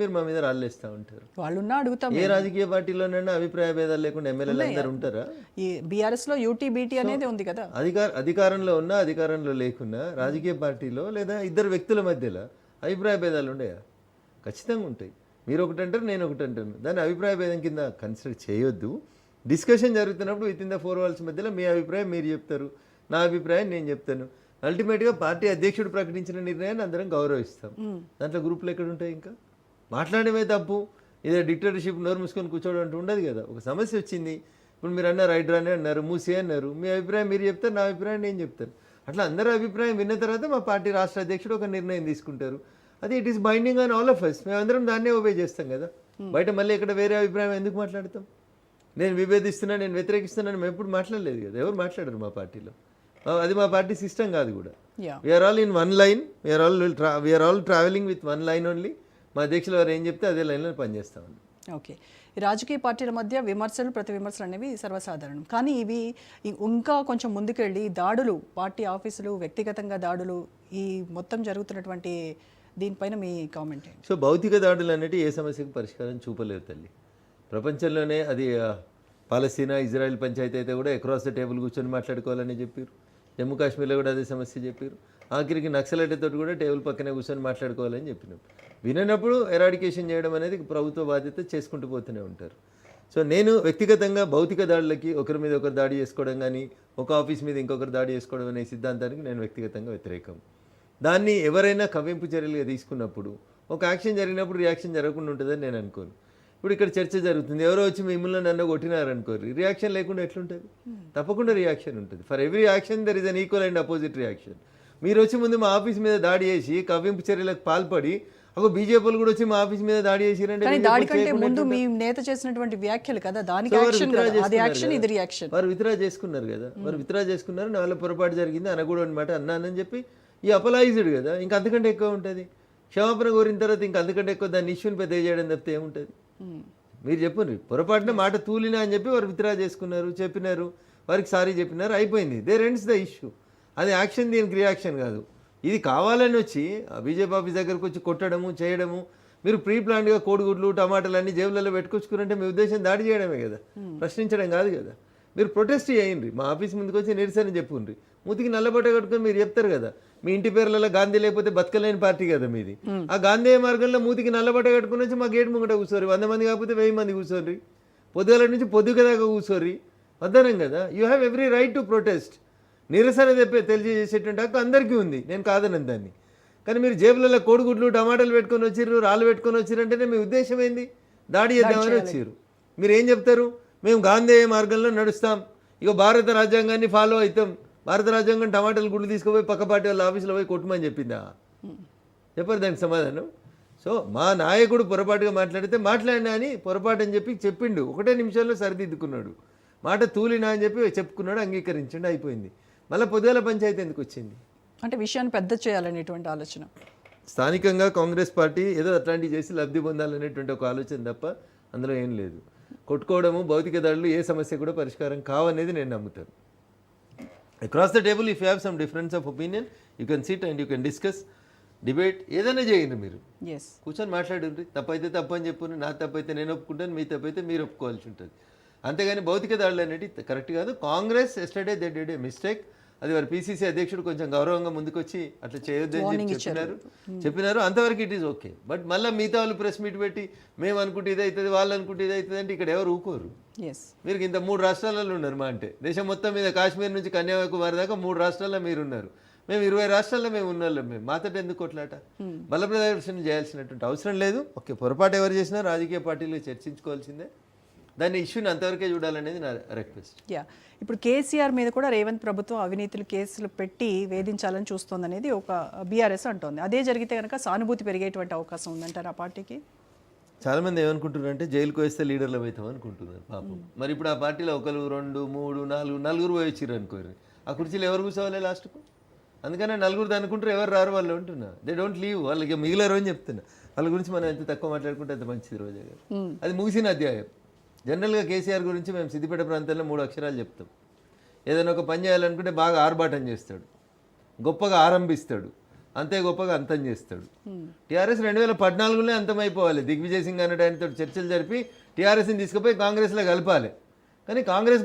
మీరు మా మీద రాళ్ళేస్తూ ఉంటారు. వాళ్ళున్నా అడుగుతాం ఏ రాజకీయ పార్టీలోనైనా అభిప్రాయ భేదాలు లేకుండా ఎమ్మెల్యేలు అందరు ఉంటారా? ఈ బీఆర్ఎస్లో యూటీబీటీ అనేది ఉంది కదా. అధికార అధికారంలో ఉన్నా అధికారంలో లేకున్నా రాజకీయ పార్టీలో లేదా ఇద్దరు వ్యక్తుల మధ్యలో అభిప్రాయ భేదాలు ఉండయా ఖచ్చితంగా ఉంటాయి. మీరు ఒకటి అంటారు నేను ఒకటి అంటాను. దాన్ని అభిప్రాయ భేదం కింద కన్సిడర్ చేయొద్దు. డిస్కషన్ జరుగుతున్నప్పుడు within the four walls మధ్యలో మీ అభిప్రాయం మీరు చెప్తారు. నా అభిప్రాయం నేను చెప్తాను. అల్టిమేట్గా పార్టీ అధ్యక్షుడు ప్రకటించిన నిర్ణయాన్ని అందరం గౌరవిస్తాం. దాంట్లో గ్రూపులు ఎక్కడ ఉంటాయి ఇంకా? మాట్లాడమే తప్పు. ఇదే డిక్టేటర్షిప్ నోరు మూసుకొని కూర్చోవడం అంటూ ఉండదు కదా. ఒక సమస్య వచ్చింది. ఇప్పుడు మీరు అన్నారు రైడర్ అని అన్నారు మూసి అన్నారు. మీ అభిప్రాయం మీరు చెప్తారు నా అభిప్రాయం నేను చెప్తాను. అట్లా అందరి అభిప్రాయం విన్న తర్వాత మా పార్టీ రాష్ట్ర అధ్యక్షుడు ఒక నిర్ణయం తీసుకుంటారు. అది it is binding on all of us మేమందరం దాన్నే ఒబే చేస్తాం కదా. బయట మళ్ళీ ఇక్కడ వేరే అభిప్రాయం ఎందుకు మాట్లాడతాం? నేను విభేదిస్తున్నా నేను వ్యతిరేకిస్తున్నాను మేము ఎప్పుడు మాట్లాడలేదు కదా. ఎవరు మాట్లాడరు మా పార్టీలో? అది మా పార్టీ సిస్టమ్ కాదు కూడా. We're all in one line we're all we're all travelling with one line only మా అధ్యక్షులు వారు ఏం చెప్తే అదే లైన్లో పనిచేస్తామని ఓకే. ఈ రాజకీయ పార్టీల మధ్య విమర్శలు ప్రతి విమర్శలు అనేవి సర్వసాధారణం. కానీ ఇవి ఇంకా కొంచెం ముందుకెళ్ళి దాడులు పార్టీ ఆఫీసులు వ్యక్తిగతంగా దాడులు ఈ మొత్తం జరుగుతున్నటువంటి దీనిపైన మీ కామెంట్ ఏంటి? సో భౌతిక దాడులు అనేవి ఏ సమస్యకు పరిష్కారం చూపలేరు తల్లి. ప్రపంచంలోనే అది పాలస్తీనా ఇజ్రాయెల్ పంచాయతీ అయితే కూడా అక్రాస్ ద టేబుల్ కూర్చొని మాట్లాడుకోవాలని చెప్పారు జమ్మూ కాశ్మీర్లో కూడా అదే సమస్య చెప్పారు ఆఖరికి నక్సలైట్తో కూడా టేబుల్ పక్కనే కూర్చొని మాట్లాడుకోవాలని చెప్పినాం. విననప్పుడు ఎరాడికేషన్ చేయడం అనేది ప్రభుత్వ బాధ్యత చేసుకుంటూ పోతూనే ఉంటారు. సో నేను వ్యక్తిగతంగా భౌతిక దాడులకి ఒకరి మీద ఒకరు దాడి చేసుకోవడం కానీ ఒక ఆఫీస్ మీద ఇంకొకరు దాడి చేసుకోవడం అనే సిద్ధాంతానికి నేను వ్యక్తిగతంగా వ్యతిరేకం. దాన్ని ఎవరైనా కవ్వింపు చర్యలుగా తీసుకున్నప్పుడు ఒక యాక్షన్ జరిగినప్పుడు రియాక్షన్ జరగకుండా ఉంటుందని నేను అనుకోను. ఇప్పుడు ఇక్కడ చర్చ జరుగుతుంది. ఎవరో వచ్చి మిమ్మల్ని నన్ను కొట్టినారనుకోరు రియాక్షన్ లేకుండా ఎట్లుంటుంది? తప్పకుండా రియాక్షన్ ఉంటుంది. For every action there is an equal and opposite reaction మీరు వచ్చి ముందు మా ఆఫీస్ మీద దాడి చేసి కవ్వింపు చర్యలకు పాల్పడి ఒక బీజేపీలు కూడా వచ్చి మా ఆఫీస్ మీద దాడి చేసిరంటే BJP దాడి కంటే చేయకుండా ముందు మీ నేత చేసినటువంటి వ్యాఖ్యలు కదా దానికి యాక్షన్ అది. ఇది రియాక్షన్ వారు విత్డ్రా చేసుకున్నారు కదా. వారు విత్డ్రా చేసుకున్నారు నా వల్ల పొరపాటు జరిగింది అనకూడదు అనమాట అన్నానని చెప్పి ఈ అపలైజ్డ్ కదా ఇంకా అంతకంటే ఎక్కువ ఉంటుంది. క్షమాపణ కోరిన తర్వాత ఇంకా అంతకంటే ఎక్కువ దాన్ని ఇష్యూని పెద్ద చేయడం తప్పితే ఏముంటుంది? మీరు చెప్పండి పొరపాటున మాట తూలినా అని చెప్పి వారు విత్డ్రా చేసుకున్నారు చెప్పినారు వారికి సారీ చెప్పినారు అయిపోయింది. దే రెండ్స్ ద ఇష్యూ అది యాక్షన్ దీనికి రియాక్షన్ కాదు. ఇది కావాలని వచ్చి ఆ బీజేపీ ఆఫీస్ దగ్గరకు వచ్చి కొట్టడము చేయడము మీరు ప్రీ ప్లాన్డ్గా కోడిగుడ్లు టమాటాలు అన్ని జేబులలో పెట్టుకొచ్చుకురంటే మీ ఉద్దేశం దాడి చేయడమే కదా. ప్రశ్నించడం కాదు కదా. మీరు ప్రొటెస్ట్ చేయండి. మా ఆఫీస్ ముందుకు వచ్చి నిరసన చెప్పుండ్రి. మూతికి నల్లబట్ట కట్టుకొని మీరు చెప్తారు కదా. మీ ఇంటి పేర్లలో గాంధీ లేకపోతే బతకలేని పార్టీ కదా మీది. ఆ గాంధీ మార్గంలో మూతికి నల్లబట్ట కట్టుకుని వచ్చి మా గేట్ ముంగట కూర్చోరు వంద మంది కాకపోతే వెయ్యి మంది కూర్చోర్రి. పొద్దుగల నుంచి పొద్దుగ దాకా కూర్చోర్రి. వద్దనం కదా. You have every right to protest నిరసన తెలియజేసేటువంటి హక్కు అందరికీ ఉంది. నేను కాదనను దాన్ని. కానీ మీరు జేబులలో కోడిగుడ్లు టమాటాలు పెట్టుకొని వచ్చిర్రు రాళ్ళు పెట్టుకొని వచ్చిరంటేనే మీ ఉద్దేశం ఏంది? దాడి చేద్దామని వచ్చిర్రు. మీరు ఏం చెప్తారు? మేము గాంధేయ మార్గంలో నడుస్తాం. ఇక భారత రాజ్యాంగాన్ని ఫాలో అవుతాం భారత రాజ్యాంగం టమాటాలు గుడ్లు తీసుకుపోయి పక్క పార్టీ వాళ్ళ ఆఫీసులో పోయి కొట్టమని చెప్పిందా? చెప్పరు దానికి సమాధానం. సో మా నాయకుడు పొరపాటుగా మాట్లాడితే మాట్లాడినా అని పొరపాటు అని చెప్పి చెప్పిండు. ఒకటే నిమిషాల్లో సరిదిద్దుకున్నాడు. మాట తూలినా అని చెప్పి చెప్పుకున్నాడు అంగీకరించండి అయిపోయింది. మళ్ళీ పొద్దుగల పంచాయతీ ఎందుకు వచ్చింది? అంటే విషయాన్ని పెద్ద చేయాలనేటువంటి ఆలోచన. స్థానికంగా కాంగ్రెస్ పార్టీ ఏదో అట్లాంటివి చేసి లబ్ధి పొందాలనేటువంటి ఒక ఆలోచన తప్ప అందులో ఏం లేదు. కొట్టుకోవడము భౌతిక దాడులు ఏ సమస్య కూడా పరిష్కారం కావనేది నేను నమ్ముతాను. Across the table if you have some difference of opinion you can sit and you can discuss debate ఏదైనా చేయండి మీరు. ఎస్ కూర్చొని మాట్లాడండి తప్పైతే తప్పు అని చెప్పు నా తప్పైతే నేను ఒప్పుకుంటాను మీ తప్పైతే మీరు ఒప్పుకోవాల్సి ఉంటుంది. అంతేగాని భౌతిక దాడులు అనేవి కరెక్ట్ కాదు. Congress yesterday they did a mistake. అది వారి పీసీసీ అధ్యక్షుడు కొంచెం గౌరవంగా ముందుకొచ్చి అట్లా చేయొద్దని చెప్పి చెప్పినారు. చెప్పినారు. అంతవరకు ఇట్ ఈస్ ఓకే బట్ మళ్ళీ మిగతా వాళ్ళు ప్రెస్ మీట్ పెట్టి మేము అనుకుంటే ఇది అవుతుంది వాళ్ళు అనుకుంటే ఇది అవుతుంది అంటే ఇక్కడ ఎవరు ఊకోరు? మీరు ఇంత మూడు రాష్ట్రాలలో ఉన్నారు మా అంటే. దేశం మొత్తం మీద కాశ్మీర్ నుంచి కన్యాకుమారి దాకా మూడు రాష్ట్రాల్లో మీరు ఉన్నారు. మేము ఇరవై రాష్ట్రాల్లో మేము ఉన్నాం మేము. మాతోటి ఎందుకు కొట్లాట? బల ప్రదర్శన చేయాల్సినటువంటి అవసరం లేదు. ఓకే పొరపాటు ఎవరు చేసినా రాజకీయ పార్టీలు చర్చించుకోవాల్సిందే. దాన్ని ఇష్యూని అంతవరకే చూడాలనేది నా రిక్వెస్ట్ యా ఇప్పుడు కేసీఆర్ మీద కూడా రేవంత్ ప్రభుత్వం అవినీతులు కేసులు పెట్టి వేధించాలని చూస్తోందనేది ఒక బీఆర్ఎస్ అంటోంది. అదే జరిగితే కనుక సానుభూతి పెరిగేటువంటి అవకాశం ఉందంటారు ఆ పార్టీకి? చాలా మంది ఏమనుకుంటున్నారు అంటే జైలుకు వేస్తే లీడర్లు అవుతాం అనుకుంటున్నారు పాపం. మరి ఇప్పుడు ఆ పార్టీలో ఒకరు రెండు మూడు నాలుగు నలుగురు పోయి వచ్చిర్రు అనుకోరు. ఆ కుర్చీలో ఎవరు కూర్చోవాలి లాస్ట్కు? అందుకనే నలుగురు అనుకుంటారు ఎవరు రారు వాళ్ళు అంటున్నా. దే డోంట్ లీవ్ వాళ్ళకి మిగిలారు అని చెప్తున్నా. వాళ్ళ గురించి మనం ఎంత తక్కువ మాట్లాడుకుంటే అంత మంచిది రోజా. గారు అది ముగిసిన అధ్యాయం. జనరల్గా కేసీఆర్ గురించి మేము సిద్దిపేట ప్రాంతంలో మూడు అక్షరాలు చెప్తాం. ఏదైనా ఒక పని చేయాలనుకుంటే బాగా ఆర్భాటం చేస్తాడు. గొప్పగా ఆరంభిస్తాడు. అంతే గొప్పగా అంతం చేస్తాడు. టీఆర్ఎస్ రెండు వేల పద్నాలుగులో అంతమైపోవాలి. దిగ్విజయ్ సింగ్ అనే ఆయనతో చర్చలు జరిపి టీఆర్ఎస్ని తీసుకుపోయి కాంగ్రెస్లో కలపాలి. కానీ కాంగ్రెస్